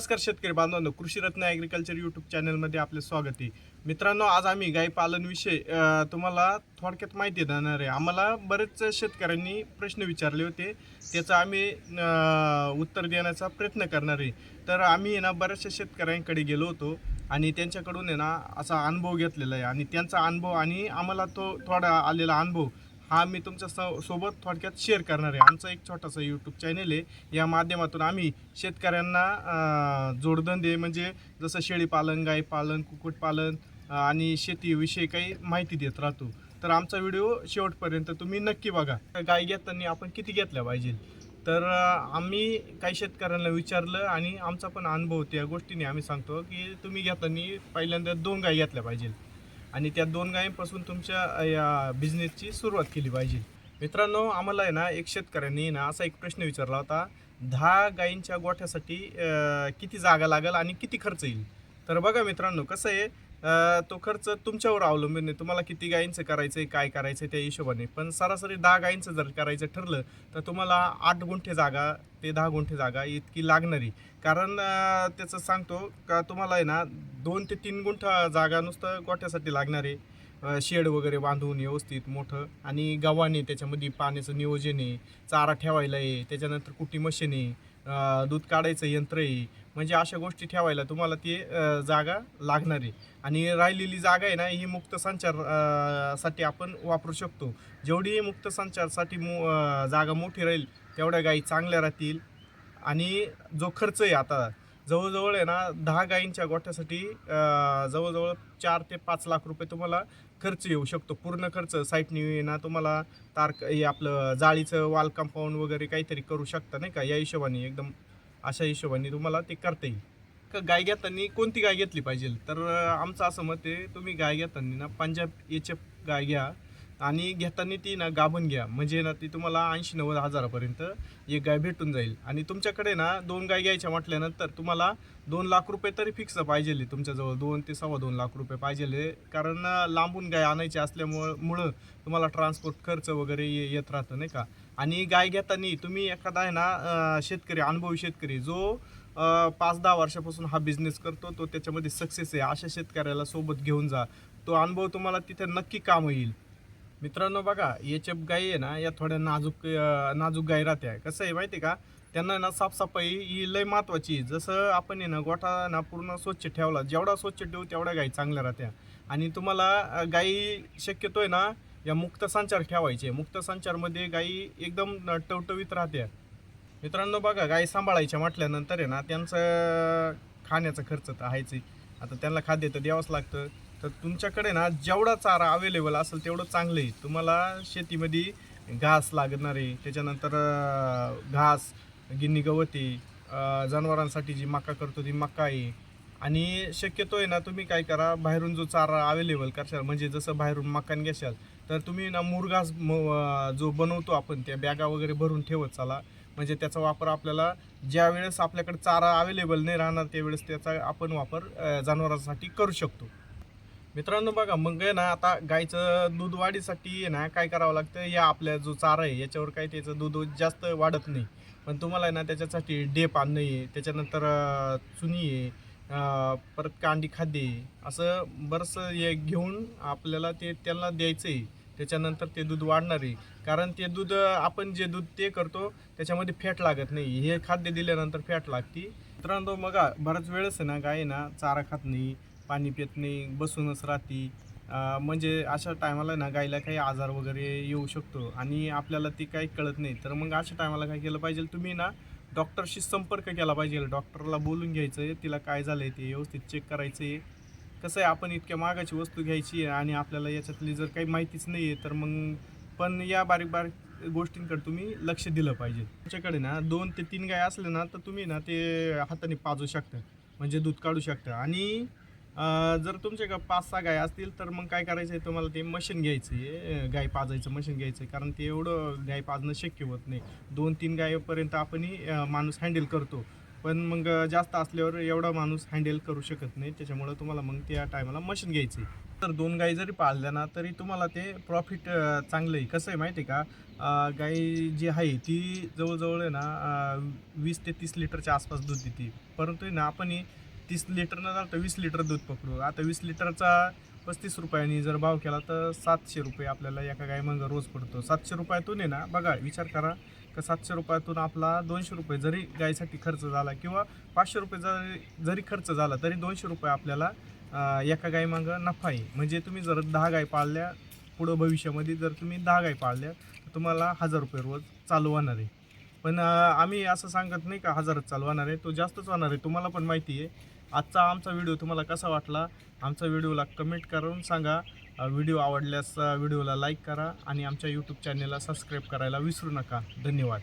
नमस्कार शेतकरी बांधवांनो कृषीरत्न ॲग्रिकल्चर यूट्यूब चॅनलमध्ये आपले स्वागत आहे. मित्रांनो आज आम्ही गाय पालनविषयी तुम्हाला थोडक्यात माहिती देणार आहे. आम्हाला बरेच शेतकऱ्यांनी प्रश्न विचारले होते. त्याचं आम्ही उत्तर देण्याचा प्रयत्न करणार आहे. तर आम्ही ना बऱ्याचशा शेतकऱ्यांकडे गेलो होतो आणि त्यांच्याकडून आहे ना असा अनुभव घेतलेला आहे. आणि त्यांचा अनुभव आणि आम्हाला तो थोडा आलेला अनुभव हा मी तुमच्या सो- सोबत थोडक्यात शेअर करणार आहे. आमचा एक छोटासा यूट्यूब चॅनल आहे. या माध्यमातून आम्ही शेतकऱ्यांना जोडधंदे म्हणजे जसं शेळीपालन गायपालन कुक्कुटपालन आणि शेतीविषयी काही माहिती देत राहतो. तर आमचा व्हिडिओ शेवटपर्यंत तुम्ही नक्की बघा. गाय घेताना आपण किती घेतल्या पाहिजे? तर आम्ही काही शेतकऱ्यांना विचारलं आणि आमचा पण अनुभव त्या गोष्टीने आम्ही सांगतो की तुम्ही घेताना पहिल्यांदा दोन गाय घेतल्या पाहिजे. आणि त्या दोन गायींपासून तुमच्या या बिझनेसची सुरुवात केली पाहिजे. मित्रांनो आम्हाला आहे ना एक शेतकऱ्यांनी ना असा एक प्रश्न विचारला होता दहा गायींच्या गोठ्यासाठी किती जागा लागेल आणि किती खर्च येईल? तर बघा मित्रांनो कसं आहे तो खर्च तुमच्यावर अवलंबून आहे. तुम्हाला किती गायींचं करायचं आहे काय करायचं आहे त्या हिशोबाने. पण सरासरी दहा गायींचं जर करायचं ठरलं तर तुम्हाला आठ गुंठे जागा ते दहा गुंठे जागा इतकी लागणारी. कारण त्याचं सांगतो का तुम्हाला आहे ना दोन ते तीन गुंठा जागा नुसतं गोठ्यासाठी लागणार आहे. शेड वगैरे बांधून व्यवस्थित मोठं आणि गव्हाणे त्याच्यामध्ये पाण्याचं नियोजन आहे चारा ठेवायला आहे त्याच्यानंतर कुटी मशीन आहे. दूध काढायचं यंत्र म्हणजे अशा गोष्टी ठेवायला तुम्हाला ती जागा लागणार आहे. आणि राहिलेली जागा आहे ना ही मुक्त संचारसाठी आपण वापरू शकतो. जेवढी मुक्त संचारसाठी मो जागा मोठी राहील तेवढ्या गायी चांगल्या राहतील. आणि जो खर्च आहे आता जवळजवळ आहे ना दहा गायींच्या गोठ्यासाठी जवळजवळ चार ते पाच लाख रुपये तुम्हाला खर्च येऊ शकतो. पूर्ण खर्च साईटनी ना तुम्हाला तार हे आपलं जाळीचं वाल कंपाऊंड वगैरे काहीतरी करू शकता नाही का? या हिशोबाने एकदम अशा हिशोबाने तुम्हाला ते करता येईल. का गाय घेताना कोणती गाय घेतली पाहिजे? तर आमचं असं मत आहे तुम्ही गाय घेताना ना पंजाब एच एफ गाय घ्या. आणि घेताना ती ना गाभण घ्या. म्हणजे ना ती तुम्हाला ऐंशी नव्वद हजारापर्यंत एक गाय भेटून जाईल. आणि तुमच्याकडे ना दोन गाय घ्यायच्या म्हटल्यानंतर तुम्हाला दोन लाख रुपये तरी फिक्स पाहिजेले तुमच्याजवळ. दोन ते सव्वा दोन लाख रुपये पाहिजेले कारण लांबून गाय आणायची असल्यामुळं मुळं तुम्हाला ट्रान्सपोर्ट खर्च वगैरे येत राहतं नाही का? आणि गाय घेताना तुम्ही एखादा आहे ना शेतकरी अनुभवी शेतकरी जो पाच दहा वर्षापासून हा बिझनेस करतो तो त्याच्यामध्ये सक्सेस आहे. अशा शेतकऱ्याला सोबत घेऊन जा. तो अनुभव तुम्हाला तिथे नक्की काम येईल. मित्रांनो बघा याच्या गाई आहे ना या थोड्या नाजूक नाजूक नाजूक राहते. राहत्या कसं आहे माहिती आहे का? त्यांना ना साफसफाई ही लय महत्वाची आहे. जसं आपण आहे ना गोठा ना पूर्ण स्वच्छ ठेवला जेवढा स्वच्छ ठेवू तेवढ्या गाई चांगल्या राहत्या. आणि तुम्हाला गाई शक्यतो आहे ना या मुक्त संचार ठेवायचे. मुक्त संचारमध्ये गाई एकदम टवटवीत राहत्या. मित्रांनो बघा गाई सांभाळायच्या म्हटल्यानंतर आहे ना त्यांचं खाण्याचा खर्च तर आहेच आहे. आता त्यांना खाद्य तर द्यावंच लागतं. तर तुमच्याकडे ना जेवढा चारा अवेलेबल असेल तेवढं चांगलं आहे. तुम्हाला शेतीमध्ये घास लागणार आहे. त्याच्यानंतर घास गिन्नी गवती जनावरांसाठी जी मका करतो ती मका आहे. आणि शक्यतो आहे ना तुम्ही काय करा बाहेरून जो चारा अवेलेबल करशाल म्हणजे जसं बाहेरून मकान घेशाल तर तुम्ही ना मुरघास जो बनवतो आपण त्या बॅगा वगैरे भरून ठेवत चाला. म्हणजे त्याचा वापर आपल्याला ज्या वेळेस आपल्याकडे चारा अवेलेबल नाही राहणार त्यावेळेस त्याचा आपण वापर जनावरांसाठी करू शकतो. मित्रांनो बघा मग आहे ना आता गायचं दूध वाढीसाठी ना काय करावं लागतं? या आपल्या जो चारा आहे याच्यावर काय त्याचं दूध जास्त वाढत नाही. पण तुम्हाला आहे ना त्याच्यासाठी डेप आणणं आहे त्याच्यानंतर चुनी आहे परत कांडी खाद्य आहे असं बरंचसं हे घेऊन आपल्याला ते त्यांना द्यायचं आहे. त्याच्यानंतर ते दूध वाढणार आहे. कारण ते दूध आपण जे दूध ते करतो त्याच्यामध्ये फॅट लागत नाही. हे खाद्य दिल्यानंतर फॅट लागते. मित्रांनो मग बऱ्याच वेळेस आहे ना गाय आहे ना चारा खात नाही पाणी पित नाही बसूनच राहते. म्हणजे अशा टायमाला ना गायला काही आजार वगैरे येऊ शकतो. आणि आपल्याला ती काही कळत नाही. तर मग अशा टायमाला काय केलं पाहिजे? तुम्ही ना डॉक्टरशी संपर्क केला पाहिजे. डॉक्टरला बोलून घ्यायचं आहे तिला काय झालं आहे ते व्यवस्थित चेक करायचं आहे कसं आहे आपण इतक्या महागाची वस्तू घ्यायची आहे आणि आपल्याला याच्यातली जर काही माहितीच नाही आहे तर मग पण या बारीक बारीक गोष्टींकडे तुम्ही लक्ष दिलं पाहिजे. तुमच्याकडे ना दोन ते तीन गाय असले ना तर तुम्ही ना ते हाताने पाजू शकता म्हणजे दूध काढू शकता. आणि जर तुमच्याकडे पाच सहा गाय असतील तर मग काय करायचं आहे तुम्हाला ते मशीन घ्यायचं आहे गाय पाजायचं मशीन घ्यायचं आहे कारण ते एवढं गाय पाजणं शक्य होत नाही. दोन तीन गायपर्यंत आपणही माणूस हँडल करतो. पण मग जास्त असल्यावर एवढा माणूस हँडल करू शकत नाही. त्याच्यामुळं तुम्हाला मग त्या टायमाला मशीन घ्यायची तर दोन गाई जरी पाळल्या ना तरी तुम्हाला ते प्रॉफिट चांगलं आहे कसं आहे माहिती आहे का गाई जी आहे ती जवळजवळ आहे ना वीस ते तीस लिटरच्या आसपास दूध देते. परंतु आहे ना आपण तीस लिटर न जाता वीस लिटर दूध पकडू. आता वीस लिटरचा पस्तीस रुपयांनी जर भाव केला तर सातशे रुपये आपल्याला एका गाई मग रोज पडतो. सातशे रुपयातून आहे ना बघा विचार करा का सातशे रुपयातून आपला दोनशे रुपये जरी गायीसाठी खर्च झाला किंवा पाचशे रुपये जरी जरी खर्च झाला तरी दोनशे रुपये आपल्याला एका गायीमागं नफा आहे. म्हणजे तुम्ही जर दहा गाय पाळल्या पुढं भविष्यामध्ये जर तुम्ही दहा गाय पाळल्या तर तुम्हाला हजार रुपये रोज चालू होणार आहे. पण आम्ही असं सांगत नाही का हजारच चालू होणार आहे. तो जास्तच होणार आहे. तुम्हाला पण माहिती आहे. आजचा आमचा व्हिडिओ तुम्हाला कसा वाटला आमचा व्हिडिओला कमेंट करून सांगा. व्हिडिओ आवडल्यास व्हिडिओला लाईक करा आणि आमच्या यूट्यूब चॅनेलला सबस्क्राईब करायला विसरू नका. धन्यवाद.